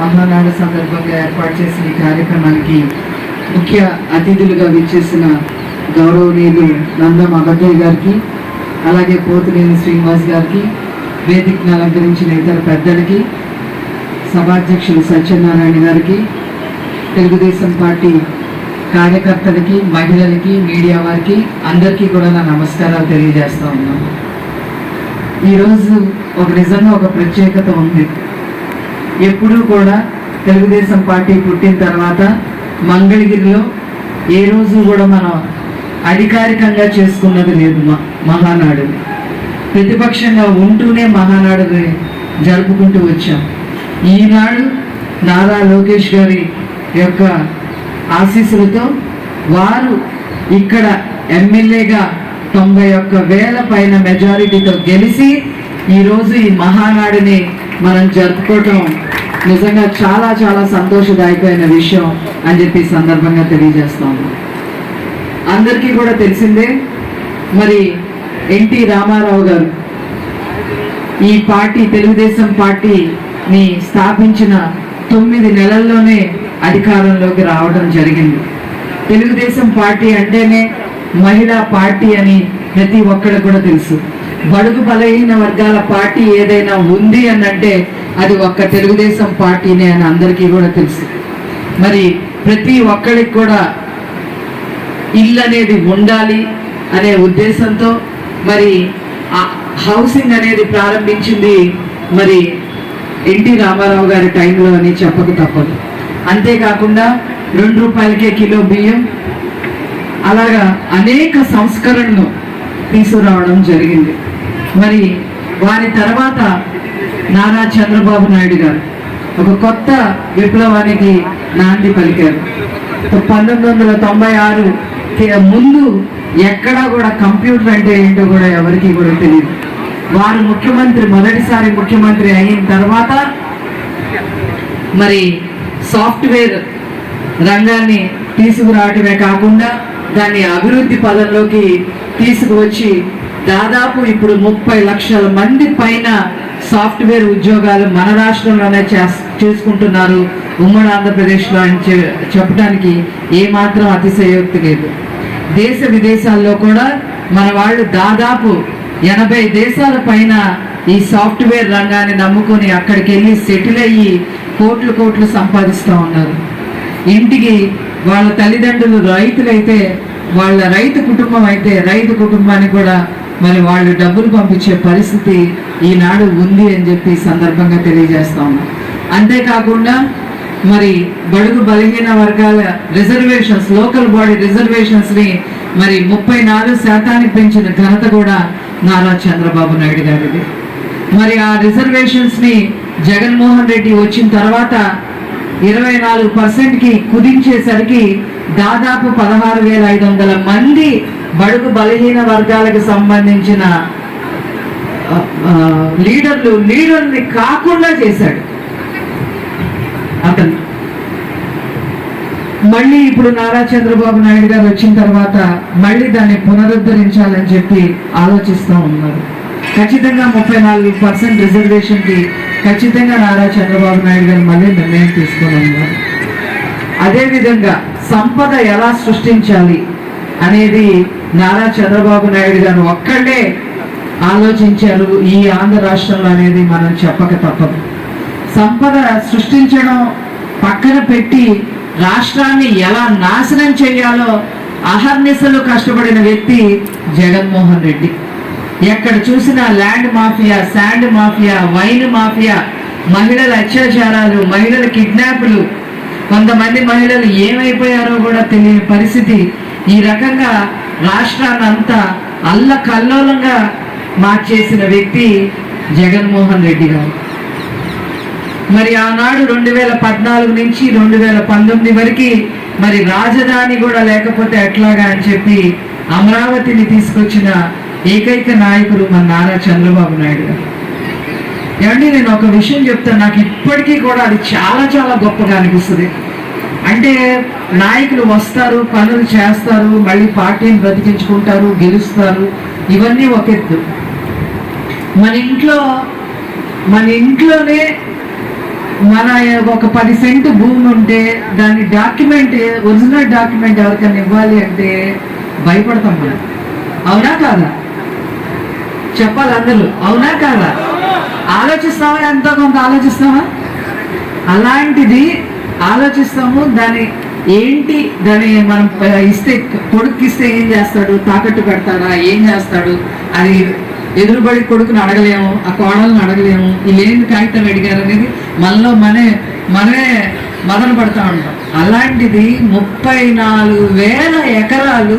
మహానాడు సందర్భంగా ఏర్పాటు చేసిన ఈ కార్యక్రమానికి ముఖ్య అతిథులుగా విచ్చేసిన గౌరవనీయులు నందం అబద్దయ్య గారికి అలాగే పోతులేని శ్రీనివాస్ గారికి వేదికను అలంకరించిన ఇతర పెద్దలకి సభాధ్యక్షులు సత్యనారాయణ గారికి తెలుగుదేశం పార్టీ కార్యకర్తలకి మహిళలకి మీడియా వారికి అందరికీ కూడా నా నమస్కారాలు తెలియజేస్తా ఉన్నాను. ఈరోజు ఒక నిజంగా ఒక ప్రత్యేకత ఉంది. ఎప్పుడూ కూడా తెలుగుదేశం పార్టీ పుట్టిన తర్వాత మంగళగిరిలో ఏ రోజు కూడా మనం అధికారికంగా చేసుకున్నది లేదు మ- మహానాడు. ప్రతిపక్షంగా ఉంటూనే మహానాడుని జరుపుకుంటూ వచ్చాం. ఈనాడు నారా లోకేష్ గారి యొక్క ఆశీస్సులతో వారు ఇక్కడ ఎమ్మెల్యేగా తొంభై ఒక్క వేల పైన మెజారిటీతో గెలిచి ఈరోజు ఈ మహానాడిని మనం జరుపుకోవటం నిజంగా చాలా చాలా సంతోషదాయకమైన విషయం అని చెప్పి సందర్భంగా తెలియజేస్తాము. అందరికీ కూడా తెలిసిందే మరి ఎన్టీ రామారావు గారు ఈ పార్టీ తెలుగుదేశం పార్టీని స్థాపించిన తొమ్మిది నెలల్లోనే అధికారంలోకి రావడం జరిగింది. తెలుగుదేశం పార్టీ అంటేనే మహిళా పార్టీ అని ప్రతి ఒక్కరికి కూడా తెలుసు. బడుగు బలహీన వర్గాల పార్టీ ఏదైనా ఉంది అని అంటే అది ఒక్క తెలుగుదేశం పార్టీనే అని అందరికీ కూడా తెలుసు. మరి ప్రతి ఒక్కరికి కూడా ఇల్లు అనేది ఉండాలి అనే ఉద్దేశంతో మరి హౌసింగ్ అనేది ప్రారంభించింది మరి ఎన్టీ రామారావు గారి టైంలో అని చెప్పక తప్పదు. అంతేకాకుండా రెండు రూపాయలకే కిలో బియ్యం అలాగా అనేక సంస్కరణలు తీసుకురావడం జరిగింది. మరి వారి తర్వాత నారా చంద్రబాబు నాయుడు గారు ఒక కొత్త విప్లవానికి నాంది పలికారు. పంతొమ్మిది వందల తొంభై ఆరు ముందు ఎక్కడా కూడా కంప్యూటర్ అంటే ఏంటో కూడా ఎవరికి కూడా తెలియదు. వారు ముఖ్యమంత్రి మొదటిసారి ముఖ్యమంత్రి అయిన తర్వాత మరి సాఫ్ట్వేర్ రంగాన్ని తీసుకురావటమే కాకుండా దాన్ని అభివృద్ధి పదంలోకి తీసుకువచ్చి దాదాపు ఇప్పుడు ముప్పై లక్షల మంది పైన సాఫ్ట్వేర్ ఉద్యోగాలు మన రాష్ట్రంలోనే చేస్- చేసుకుంటున్నారు. ఉమ్మడి ఆంధ్రప్రదేశ్లో అని చె- చెప్పడానికి ఏమాత్రం అతిశయోక్తి లేదు. దేశ విదేశాల్లో కూడా మన వాళ్ళు దాదాపు ఎనభై దేశాల పైన ఈ సాఫ్ట్వేర్ రంగాన్ని నమ్ముకొని అక్కడికి వెళ్ళి సెటిల్ అయ్యి కోట్లు కోట్లు సంపాదిస్తూ ఉన్నారు. ఇంటికి వాళ్ళ తల్లిదండ్రులు రైతులైతే వాళ్ళ రైతు కుటుంబం అయితే రైతు కుటుంబానికి కూడా మరి వాళ్ళు డబ్బులు పంపించే పరిస్థితి ఈనాడు ఉంది అని చెప్పి సందర్భంగా తెలియజేస్తా ఉన్నాం. అంతేకాకుండా మరి బడుగు బలహీన వర్గాల రిజర్వేషన్స్ లోకల్ బాడీ రిజర్వేషన్స్ని మరి ముప్పై నాలుగు శాతానికి పెంచిన ఘనత కూడా నారా చంద్రబాబు నాయుడు గారిది. మరి ఆ రిజర్వేషన్స్ని జగన్మోహన్ రెడ్డి వచ్చిన తర్వాత ఇరవై నాలుగు పర్సెంట్కి కుదించేసరికి దాదాపు పదహారు వేల ఐదు వందల మంది బడుగు బలహీన వర్గాలకు సంబంధించిన లీడర్లు లీడర్ని కాకుండా చేశాడు. అతను. మళ్ళీ ఇప్పుడు నారా చంద్రబాబు నాయుడు గారు వచ్చిన తర్వాత మళ్ళీ దాన్ని పునరుద్ధరించాలని చెప్పి ఆలోచిస్తూ ఉన్నారు. ఖచ్చితంగా ముప్పై నాలుగు పర్సెంట్ రిజర్వేషన్కి ఖచ్చితంగా నారా చంద్రబాబు నాయుడు గారు మళ్ళీ నిర్ణయం తీసుకొని ఉన్నారు. అదేవిధంగా సంపద ఎలా సృష్టించాలి అనేది నారా చంద్రబాబు నాయుడు గారు ఒక్కళ్ళే ఆలోచించారు ఈ ఆంధ్ర రాష్ట్రంలో అనేది మనం చెప్పక తప్పదు. సంపద సృష్టించడం పక్కన పెట్టి రాష్ట్రాన్ని ఎలా నాశనం చేయాలో అహర్నిశలు కష్టపడిన వ్యక్తి జగన్మోహన్ రెడ్డి. ఎక్కడ చూసినా land mafia sand mafia wine mafia మహిళల అత్యాచారాలు మహిళల కిడ్నాపులు కొంతమంది మహిళలు ఏమైపోయారో కూడా తెలియని పరిస్థితి ఈ రకంగా రాష్ట్రాన్ని అంతా అల్ల కల్లోలంగా మార్చేసిన వ్యక్తి జగన్మోహన్ రెడ్డి గారు. మరి ఆనాడు రెండు వేల పద్నాలుగు నుంచి రెండు వేల పంతొమ్మిది వరకు మరి రాజధాని కూడా లేకపోతే ఎట్లాగా అని చెప్పి అమరావతిని తీసుకొచ్చిన ఏకైక నాయకుడు మన నారా చంద్రబాబు నాయుడు గారు. ఏమండి నేను ఒక విషయం చెప్తాను. నాకు ఇప్పటికీ కూడా అది చాలా చాలా గొప్పగా అనిపిస్తుంది. అంటే నాయకులు వస్తారు పనులు చేస్తారు మళ్ళీ పార్టీని బ్రతికించుకుంటారు గెలుస్తారు. ఇవన్నీ ఒక ఎత్తు. మన ఇంట్లో మన ఇంట్లోనే మన ఒక పది సెంటు భూమి ఉంటే దాని డాక్యుమెంట్ ఒరిజినల్ డాక్యుమెంట్ ఎవరికైనా ఇవ్వాలి అంటే భయపడతాం మనం. అవునా కాదా? చెప్పాలి అందరూ. అవునా కాదా? ఆలోచిస్తావా? ఎంతో కొంత ఆలోచిస్తావా? అలాంటిది ఆలోచిస్తాము దాని ఏంటి దాన్ని మనం ఇస్తే కొడుకు ఇస్తే ఏం చేస్తాడు తాకట్టు పెడతాడా ఏం చేస్తాడు అది ఎదురుబడి కొడుకుని అడగలేము ఆ కోడలను అడగలేము వీళ్ళేంటి కాగితం అడిగారు అనేది మనలో మనే మనమే మదన పడతా ఉంటాం. అలాంటిది ముప్పై నాలుగు వేల ఎకరాలు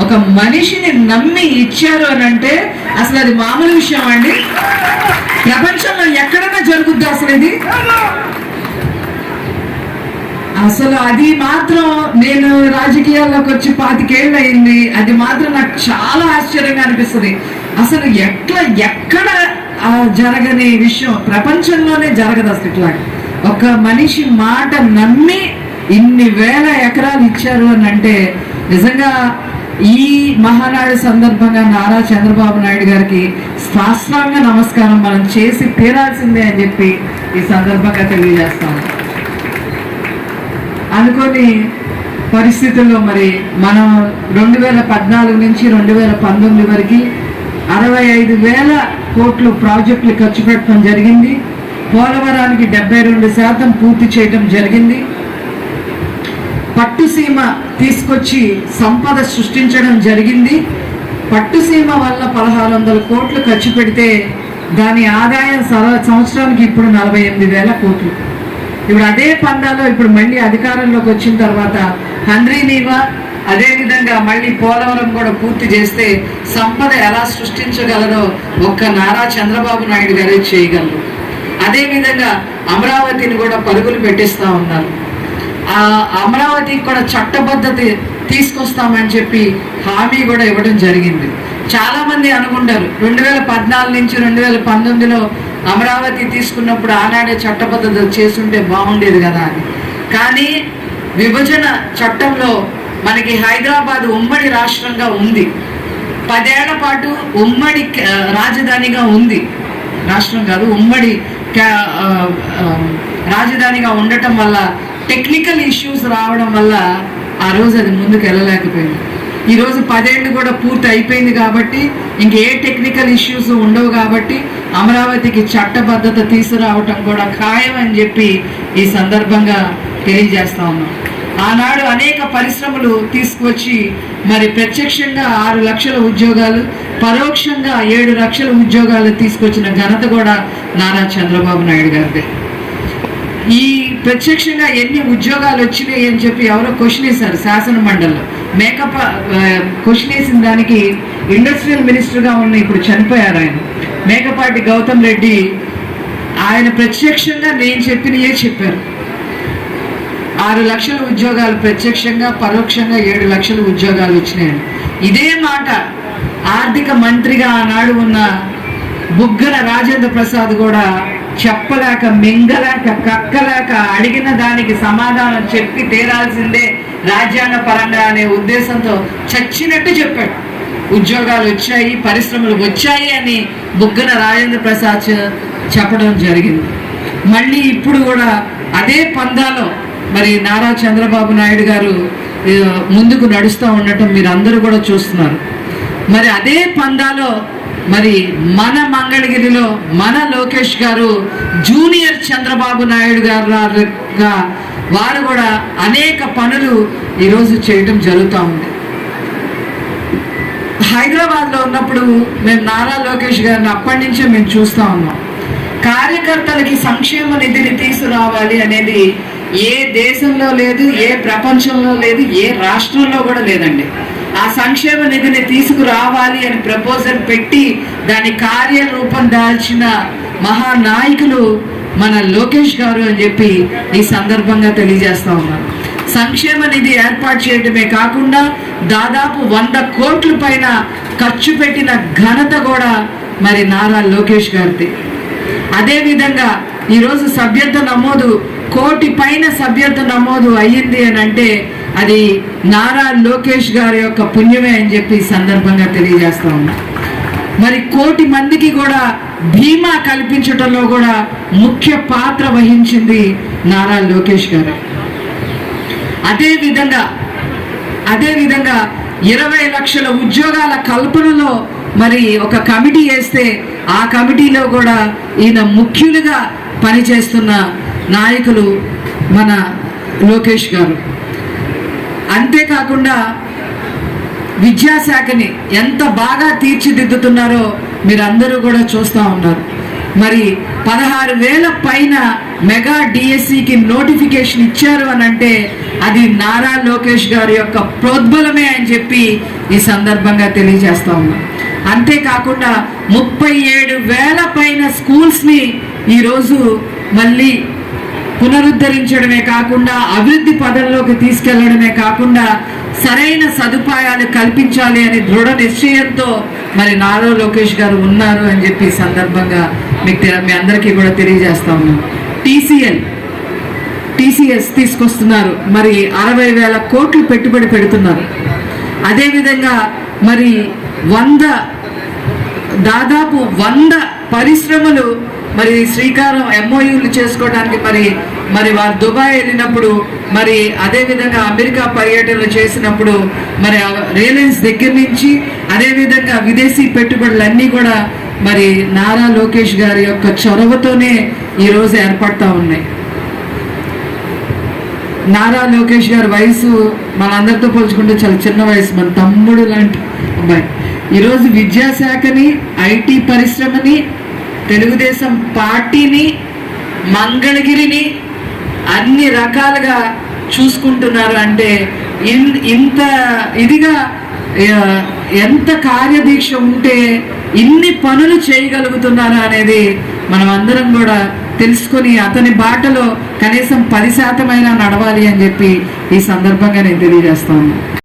ఒక మనిషిని నమ్మి ఇచ్చారు అని అంటే అసలు అది మామూలు విషయం అండి? ప్రపంచంలో ఎక్కడైనా జరుగుద్ది అసలు ఇది? అసలు అది మాత్రం నేను రాజకీయాల్లోకి వచ్చి పాతికేళ్ళు అయింది అది మాత్రం నాకు చాలా ఆశ్చర్యంగా అనిపిస్తుంది. అసలు ఎట్లా ఎక్కడ జరగని విషయం ప్రపంచంలోనే జరగదు అసలు ఇట్లా ఒక మనిషి మాట నమ్మి ఇన్ని వేల ఎకరాలు ఇచ్చారు అని అంటే నిజంగా ఈ మహానాడు సందర్భంగా నారా చంద్రబాబు నాయుడు గారికి శాస్త్రాంగ నమస్కారం మనం చేసి తీరాల్సిందే అని చెప్పి ఈ సందర్భంగా తెలియజేస్తాము అనుకోని పరిస్థితుల్లో మరి మనం రెండు వేల పద్నాలుగు నుంచి రెండు వేల పంతొమ్మిది వరకు అరవై ఐదు వేల కోట్లు ప్రాజెక్టులు ఖర్చు పెట్టడం జరిగింది. పోలవరానికి డెబ్బై రెండు శాతం పూర్తి చేయడం జరిగింది. పట్టుసీమ తీసుకొచ్చి సంపద సృష్టించడం జరిగింది. పట్టుసీమ వల్ల పదహారు వందల కోట్లు ఖర్చు పెడితే దాని ఆదాయం సర- సంవత్సరానికి ఇప్పుడు నలభై ఎనిమిది వేల కోట్లు. ఇప్పుడు అదే పందాలో ఇప్పుడు మళ్ళీ అధికారంలోకి వచ్చిన తర్వాత హండ్రీ నీవా అదే విధంగా మళ్ళీ పోలవరం కూడా పూర్తి చేస్తే సంపద ఎలా సృష్టించగలరో ఒక్క నారా చంద్రబాబు నాయుడు గారే చేయగలరు. అదే విధంగా అమరావతిని కూడా పరుగులు పెట్టిస్తా ఉన్నారు. ఆ అమరావతికి కూడా చట్టబద్ధత తీసుకొస్తామని చెప్పి హామీ కూడా ఇవ్వడం జరిగింది. చాలా మంది అనుకుంటారు రెండు వేల పద్నాలుగు నుంచి రెండు వేల పంతొమ్మిదిలో అమరావతి తీసుకున్నప్పుడు ఆనాడే చట్టబద్ధత చేస్తుంటే బాగుండేది కదా అని. కానీ విభజన చట్టంలో మనకి హైదరాబాద్ ఉమ్మడి రాష్ట్రంగా ఉంది. పదేళ్ళ పాటు ఉమ్మడి రాజధానిగా ఉంది. రాష్ట్రం కాదు ఉమ్మడి రాజధానిగా ఉండటం వల్ల టెక్నికల్ ఇష్యూస్ రావడం వల్ల ఆ రోజు అది ముందుకు వెళ్ళలేకపోయింది. ఈరోజు పదేళ్ళు కూడా పూర్తి అయిపోయింది కాబట్టి ఇంకే టెక్నికల్ ఇష్యూస్ ఉండవు కాబట్టి అమరావతికి చట్టబద్ధత తీసుకురావటం కూడా ఖాయం అని చెప్పి ఈ సందర్భంగా తెలియజేస్తా ఉన్నాం. ఆనాడు అనేక పరిశ్రమలు తీసుకువచ్చి మరి ప్రత్యక్షంగా ఆరు లక్షల ఉద్యోగాలు పరోక్షంగా ఏడు లక్షల ఉద్యోగాలు తీసుకొచ్చిన ఘనత కూడా నారా చంద్రబాబు నాయుడు గారిదే. ఈ ప్రత్యక్షంగా ఎన్ని ఉద్యోగాలు వచ్చినాయి అని చెప్పి ఎవరో క్వశ్చన్ వేశారు శాసన మండలిలో. మేకప్ క్వశ్చన్ వేసిన దానికి ఇండస్ట్రియల్ మినిస్టర్గా ఉన్న ఇప్పుడు చనిపోయారు ఆయన. మేకపాటి గౌతమ్ రెడ్డి ఆయన ప్రత్యక్షంగా నేను చెప్పినయే చెప్పారు. ఆరు లక్షల ఉద్యోగాలు ప్రత్యక్షంగా పరోక్షంగా ఏడు లక్షల ఉద్యోగాలు వచ్చినాయని ఇదే మాట ఆర్థిక మంత్రిగా ఆనాడు ఉన్న బుగ్గన రాజేంద్ర ప్రసాద్ కూడా చెప్పలేక మింగలేక కక్కలేక అడిగిన దానికి సమాధానం చెప్పి తీరాల్సిందే రాజ్యాంగ పరంగా అనే ఉద్దేశంతో చచ్చినట్టు చెప్పాడు. ఉద్యోగాలు వచ్చాయి పరిశ్రమలు వచ్చాయి అని బుగ్గన రాజేంద్ర ప్రసాద్ చెప్పడం జరిగింది. మళ్ళీ ఇప్పుడు కూడా అదే పందాలో మరి నారా చంద్రబాబు నాయుడు గారు ముందుకు నడుస్తూ ఉండటం మీరు అందరూ కూడా చూస్తున్నారు. మరి అదే పందాలో మరి మన మంగళగిరిలో మన లోకేష్ గారు జూనియర్ చంద్రబాబు నాయుడు గారుగా వారు కూడా అనేక పనులు ఈరోజు చేయటం జరుగుతూ ఉంది. హైదరాబాద్లో ఉన్నప్పుడు మేము నారా లోకేష్ గారిని అప్పటి నుంచే మేము చూస్తూ ఉన్నాం. కార్యకర్తలకి సంక్షేమ నిధిని తీసుకురావాలి అనేది ఏ దేశంలో లేదు ఏ ప్రపంచంలో లేదు ఏ రాష్ట్రంలో కూడా లేదండి. ఆ సంక్షేమ నిధిని తీసుకురావాలి అని ప్రపోజల్ పెట్టి దాని కార్యరూపం దాల్చిన మహానాయకులు మన లోకేష్ గారు అని చెప్పి ఈ సందర్భంగా తెలియజేస్తా ఉన్నాను. సంక్షేమ నిధి ఏర్పాటు చేయడమే కాకుండా దాదాపు వంద కోట్ల పైన ఖర్చు పెట్టిన ఘనత కూడా మరి నారా లోకేష్ గారిది. అదేవిధంగా ఈరోజు సభ్యత్వ నమోదు కోటి పైన సభ్యత్వ నమోదు అయ్యింది అని అంటే అది నారా లోకేష్ గారి యొక్క పుణ్యమే అని చెప్పి సందర్భంగా తెలియజేస్తా ఉన్నా. మరి కోటి మందికి కూడా బీమా కల్పించడంలో కూడా ముఖ్య పాత్ర వహించింది నారా లోకేష్ గారు. అదే విధంగా అదే విధంగా ఇరవై లక్షల ఉద్యోగాల కల్పనలో మరి ఒక కమిటీ వేస్తే ఆ కమిటీలో కూడా ఈయన ముఖ్యులుగా పనిచేస్తున్న నాయకులు మన లోకేష్ గారు. అంతేకాకుండా విద్యాశాఖని ఎంత బాగా తీర్చిదిద్దుతున్నారో మీరందరూ కూడా చూస్తూ ఉన్నారు. మరి పదహారు వేల పైన మెగా డిఎస్సికి నోటిఫికేషన్ ఇచ్చారు అని అంటే అది నారా లోకేష్ గారి యొక్క ప్రోద్బలమే అని చెప్పి ఈ సందర్భంగా తెలియజేస్తా ఉన్నాం. అంతేకాకుండా ముప్పై ఏడు వేల పైన స్కూల్స్ని ఈరోజు మళ్ళీ పునరుద్ధరించడమే కాకుండా అభివృద్ధి పదంలోకి తీసుకెళ్ళడమే కాకుండా సరైన సదుపాయాలు కల్పించాలి అని దృఢ నిశ్చయంతో మరి నారా లోకేష్ గారు ఉన్నారు అని చెప్పి సందర్భంగా మీకు మీ అందరికీ కూడా తెలియజేస్తా ఉన్నాం. టీసీఎల్ టీసీఎస్ తీసుకొస్తున్నారు. మరి అరవై వేల కోట్లు పెట్టుబడి పెడుతున్నారు. అదేవిధంగా మరి వంద దాదాపు వంద పరిశ్రమలు మరి శ్రీకారం ఎంఓయూలు చేసుకోవడానికి మరి మరి వారు దుబాయ్ వెళ్ళినప్పుడు మరి అదే విధంగా అమెరికా పర్యటనలు చేసినప్పుడు మరి ఆ రిలయన్స్ దగ్గర నుంచి అదే విధంగా విదేశీ పెట్టుబడులన్నీ కూడా మరి నారా లోకేష్ గారి యొక్క చొరవతోనే ఈరోజు ఏర్పడతా ఉన్నాయి. నారా లోకేష్ గారి వయసు మనందరితో పోల్చుకుంటే చాలా చిన్న వయసు. మన తమ్ముడు లాంటి అబ్బాయి ఈరోజు విద్యాశాఖని ఐటీ పరిశ్రమని తెలుగుదేశం పార్టీని మంగళగిరిని అన్ని రకాలుగా చూసుకుంటున్నారు అంటే ఇన్- ఇంత ఇదిగా ఎంత కార్యదీక్ష ఉంటే ఇన్ని పనులు చేయగలుగుతున్నారు అనేది మనం అందరం కూడా తెలుసుకొని అతని బాటలో కనీసం పది శాతమైనా నడవాలి అని చెప్పి ఈ సందర్భంగా నేను తెలియజేస్తాను.